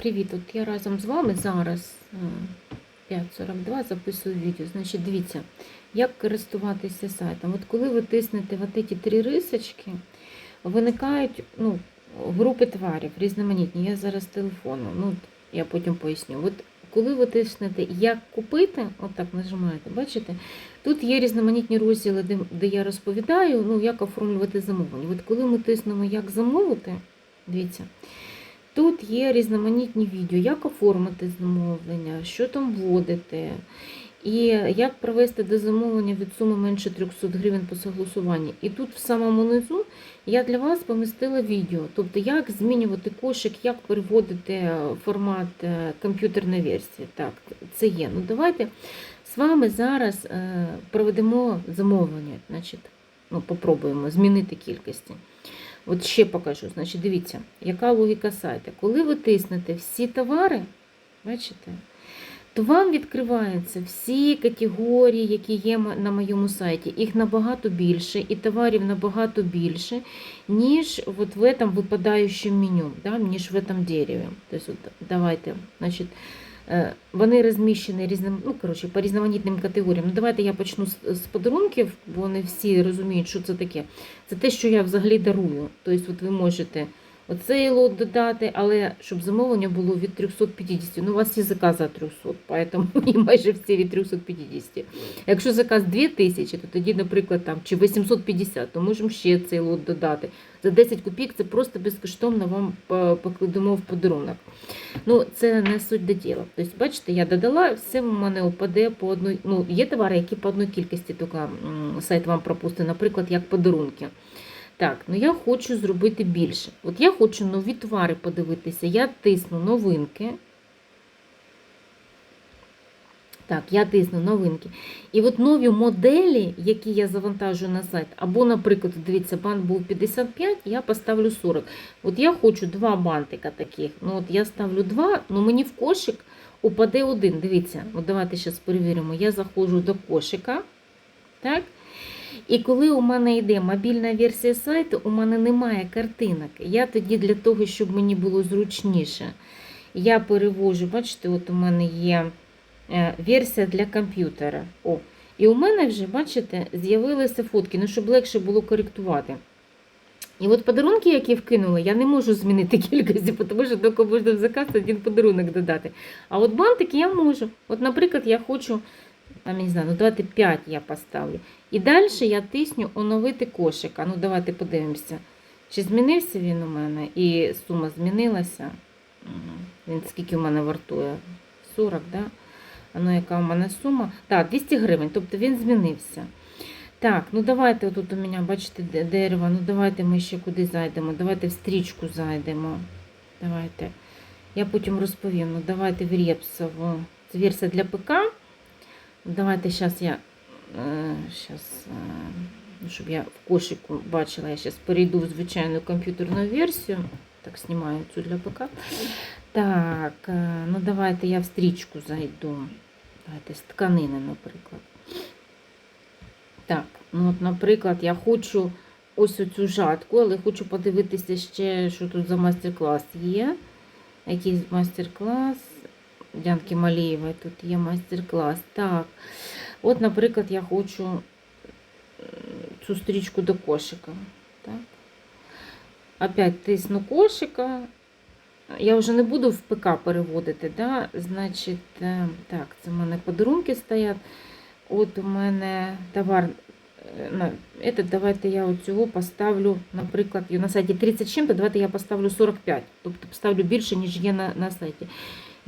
привіт! От я разом з вами зараз е, 5.42 записую відео. Значить, дивіться, як користуватися сайтом. От коли ви тиснете от ці три рисочки, виникають ну, групи тварів різноманітні. Я зараз телефону, ну, я потім поясню. От коли ви тиснете Як купити, отак нажимаєте, бачите, тут є різноманітні розділи, де, де я розповідаю, ну, як оформлювати замовлення. От коли ми тиснемо Як замовити, дивіться. Тут є різноманітні відео, як оформити замовлення, що там вводити, і як провести до замовлення від суми менше 300 гривень по согласуванні. І тут в самому низу я для вас помістила відео, тобто як змінювати кошик, як переводити формат е, комп'ютерної версії. Так, це є. Ну давайте з вами зараз е, проведемо замовлення. Значить, ну, попробуємо змінити кількості. От ще покажу. Значить, дивіться, яка логіка сайту. Коли ви тиснете всі товари, бачите, то вам відкриваються всі категорії, які є на моєму сайті. Їх набагато більше, і товарів набагато більше, ніж от в этом випадаючому меню, да, ніж в этом дереві. Тобто, давайте, значить, вони розміщені різним, ну, коротше, по різноманітним категоріям. Ну, давайте я почну з, з подарунків, бо вони всі розуміють, що це таке. Це те, що я взагалі дарую. Тобто, от ви можете оцей лот додати, але щоб замовлення було від 350. Ну, у вас є заказ за 300, поэтому і майже всі від 350. Якщо заказ 2000, то тоді, наприклад, там, чи 850, то можемо ще цей лот додати. За 10 копійок це просто безкоштовно вам покладемо в подарунок. Ну, це не суть до діла. Тобто, бачите, я додала, все в мене упаде по одній. Ну, є товари, які по одній кількості тільки сайт вам пропустить, наприклад, як подарунки. Так, ну я хочу зробити більше. От я хочу нові товари подивитися. Я тисну новинки. Так, я тисну новинки. І от нові моделі, які я завантажую на сайт, або, наприклад, дивіться, бант був 55, я поставлю 40. От я хочу два бантика таких. Ну, от я ставлю два, ну мені в кошик упаде один. Дивіться, от давайте зараз перевіримо. Я заходжу до кошика. Так? І коли у мене йде мобільна версія сайту, у мене немає картинок. Я тоді для того, щоб мені було зручніше, я перевожу, бачите, от у мене є е, версія для комп'ютера. О, І у мене вже, бачите, з'явилися фотки, ну, щоб легше було коректувати. І от подарунки, які вкинули, я не можу змінити кількості, тому що тільки можна в заказ один подарунок додати. А от бантики я можу. От, наприклад, я хочу там, я не знаю, ну давайте 5 я поставлю. І далі я тисню оновити кошик. А ну давайте подивимося, чи змінився він у мене і сума змінилася. Він скільки у мене вартує? 40, да? А ну яка у мене сума? Так, 200 гривень, тобто він змінився. Так, ну давайте тут у мене, бачите, дерево, ну давайте ми ще куди зайдемо. Давайте в стрічку зайдемо. Давайте. Я потім розповім. Ну давайте в Репсову. Це версія для ПК. Давайте зараз я, зараз, щоб я в кошику бачила, я зараз перейду в звичайну комп'ютерну версію. Так, знімаю цю для ПК. Так, ну давайте я в стрічку зайду. Давайте з тканини, наприклад. Так, ну от, наприклад, я хочу ось оцю жатку, але хочу подивитися ще, що тут за майстер-клас є. Якийсь майстер-клас. Дянки Малієвої тут є майстер-клас. Так, от, наприклад, я хочу цю стрічку до кошика. Так. Опять тисну кошика. Я вже не буду в ПК переводити, да? значить, е, так, це в мене подарунки стоять. От у мене товар. Это давайте я оцього поставлю, наприклад, на сайті 30 чим, то давайте я поставлю 45, тобто поставлю більше, ніж є на, на сайті.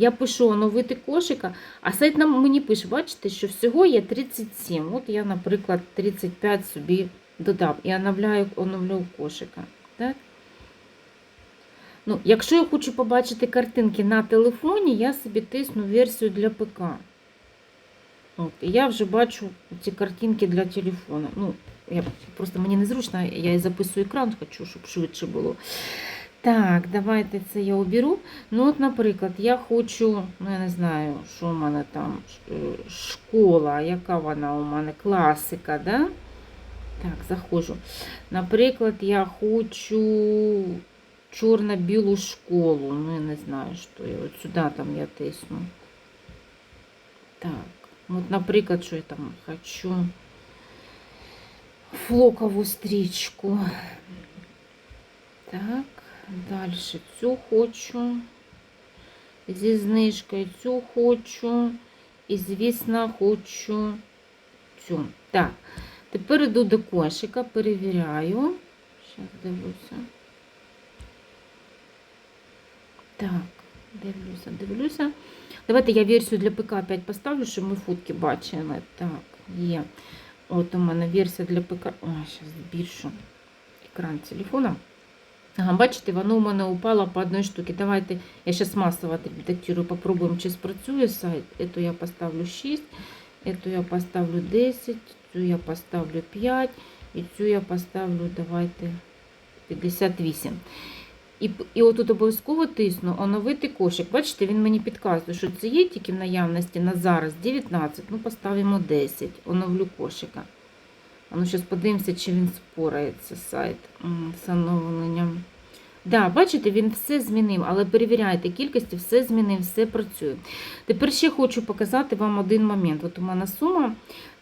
Я пишу оновити кошика, а сайт нам мені пише, бачите, що всього є 37. От я, наприклад, 35 собі додав і оновляю, оновлю кошика. Так? Ну, Якщо я хочу побачити картинки на телефоні, я собі тисну версію для ПК. От, І я вже бачу ці картинки для телефону. Ну, я Просто мені незручно, я і записую екран, хочу, щоб швидше було. Так, давайте це я оберу. Ну, от, наприклад, я хочу, ну, я не знаю, що у мене там е, школа, яка вона у мене класика, да? Так, заходжу. Наприклад, я хочу чорно-білу школу. Ну, я не знаю, що я. От сюди там я тисну. Так. От, наприклад, що я там хочу. Флокову стрічку. Так, далі цю хочу. Зі знижкою цю хочу. І, звісно, хочу цю. Так, тепер йду до кошика, перевіряю. Зараз дивлюся. Так, дивлюся, дивлюся. Давайте я версію для ПК опять поставлю, щоб ми фотки бачили. Так, є. От у мене версія для ПК. Ой, зараз збільшу екран телефона. Ага, бачите, воно у мене упало по одній штуці. Давайте я зараз масово редактирую, попробуємо, чи спрацює сайт. Эту я поставлю 6, эту я поставлю 10, цю я поставлю 5, і цю я поставлю, давайте, 58. І, і отут обов'язково тисну оновити кошик. Бачите, він мені підказує, що це є тільки в наявності на зараз 19. Ну, поставимо 10. Оновлю кошика. Ну, зараз подивимося, чи він спорається сайт з оновленням. Да, бачите, він все змінив, але перевіряйте кількості, все змінив, все працює. Тепер ще хочу показати вам один момент. От у мене сума.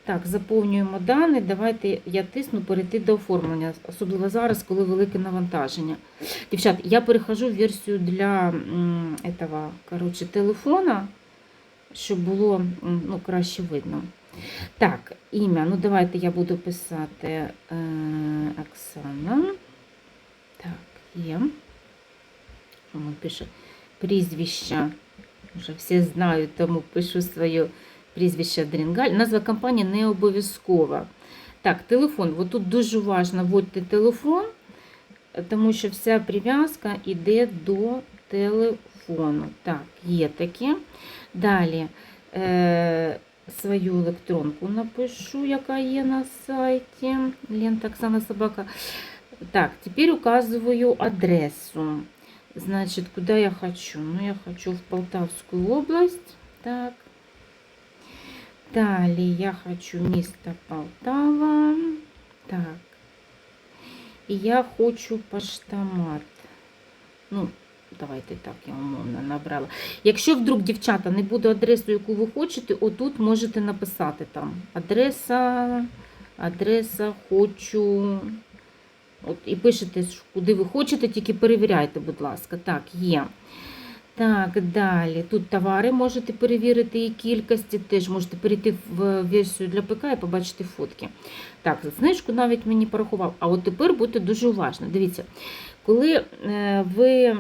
Так, заповнюємо дані. Давайте я тисну перейти до оформлення, особливо зараз, коли велике навантаження. Дівчат, я перехожу в версію для этого, коротше, телефона, щоб було ну, краще видно. Так, ім'я. Ну, давайте я буду писати е, Оксана. Так, є. Він пише? Прізвище. Вже всі знають, тому пишу своє прізвище Дрінгаль. Назва компанії не обов'язкова. Так, телефон. От тут дуже важливо вводьте телефон, тому що вся прив'язка йде до телефону. Так, є таке. Далі. Е, свою електронку напишу, яка є на сайті. Лента Оксана Собака. Так, теперь указываю адресу. Значит, куда я хочу? Ну, я хочу в Полтавскую область. Так. Далее я хочу место Полтава. Так. І я хочу поштомат. Ну, давайте так, я умовно набрала. Якщо вдруг, дівчата, не буде адресу, яку ви хочете, отут можете написати там адреса, адреса хочу. От, і пишете, куди ви хочете, тільки перевіряйте, будь ласка. Так, є. Так, далі. Тут товари можете перевірити і кількості, теж можете перейти в версію для ПК і побачити фотки. Так, знижку навіть мені порахував. А от тепер будьте дуже уважні. Дивіться, коли е, ви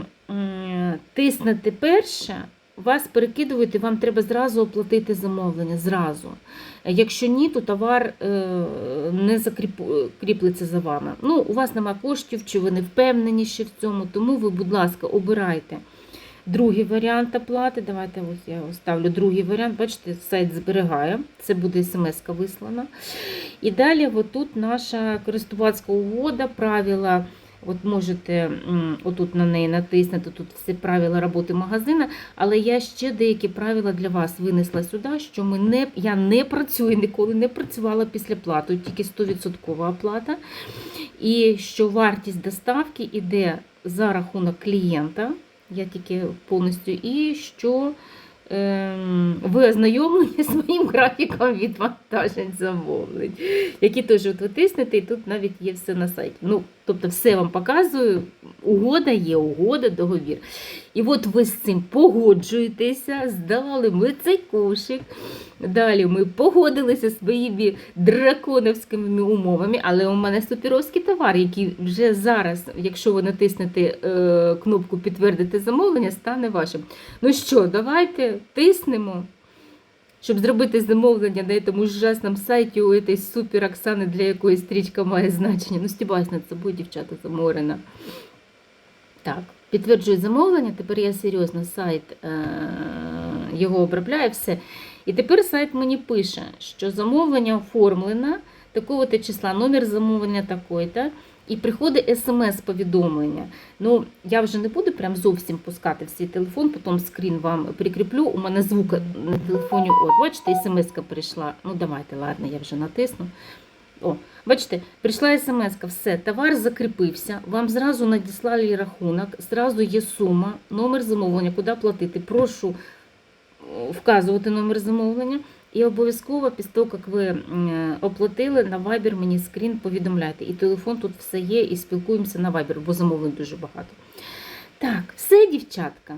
тиснете перше, вас перекидують, і вам треба зразу оплатити замовлення. Зразу. Якщо ні, то товар е, не закріплиться за вами. Ну, у вас немає коштів, чи ви не впевнені ще в цьому, тому ви, будь ласка, обирайте. Другий варіант оплати. Давайте ось я ставлю другий варіант. Бачите, сайт зберігає, це буде смс-ка вислана. І далі отут наша користувацька угода, правила. От можете отут на неї натиснути, тут всі правила роботи магазину, але я ще деякі правила для вас винесла сюди, що ми не, я не працюю, ніколи не працювала після плати, тільки 100% оплата. І що вартість доставки йде за рахунок клієнта, я тільки повністю, і що ем, ви ознайомлені з моїм графіком відвантажень замовлень, які теж от і тут навіть є все на сайті. Ну, тобто все вам показую, угода є, угода, договір. І от ви з цим погоджуєтеся, здали ми цей кошик. Далі ми погодилися своїми драконовськими умовами, але у мене суперовський товар, який вже зараз, якщо ви натиснете е, кнопку підтвердити замовлення, стане вашим. Ну що, давайте тиснемо. Щоб зробити замовлення на цьому ужасному сайті у цієї супер Оксани, для якої стрічка має значення. Ну, стібаюсь над собою, дівчата, заморена. Так, підтверджую замовлення. Тепер я серйозно сайт е- його обробляю, все. І тепер сайт мені пише, що замовлення оформлено такого-то числа, номер замовлення такий-то. І приходить смс-повідомлення. Ну, я вже не буду прям зовсім пускати в свій телефон, потім скрін вам прикріплю. У мене звук на телефоні. От, бачите, смс-ка прийшла. Ну, давайте, ладно, я вже натисну. О, бачите, прийшла смс все, товар закріпився, вам зразу надіслали рахунок, зразу є сума, номер замовлення, куди платити. Прошу вказувати номер замовлення. І обов'язково після того, як ви оплатили, на Viber мені скрін повідомляйте. І телефон тут все є, і спілкуємося на Viber, бо замовлень дуже багато. Так, все, дівчатка.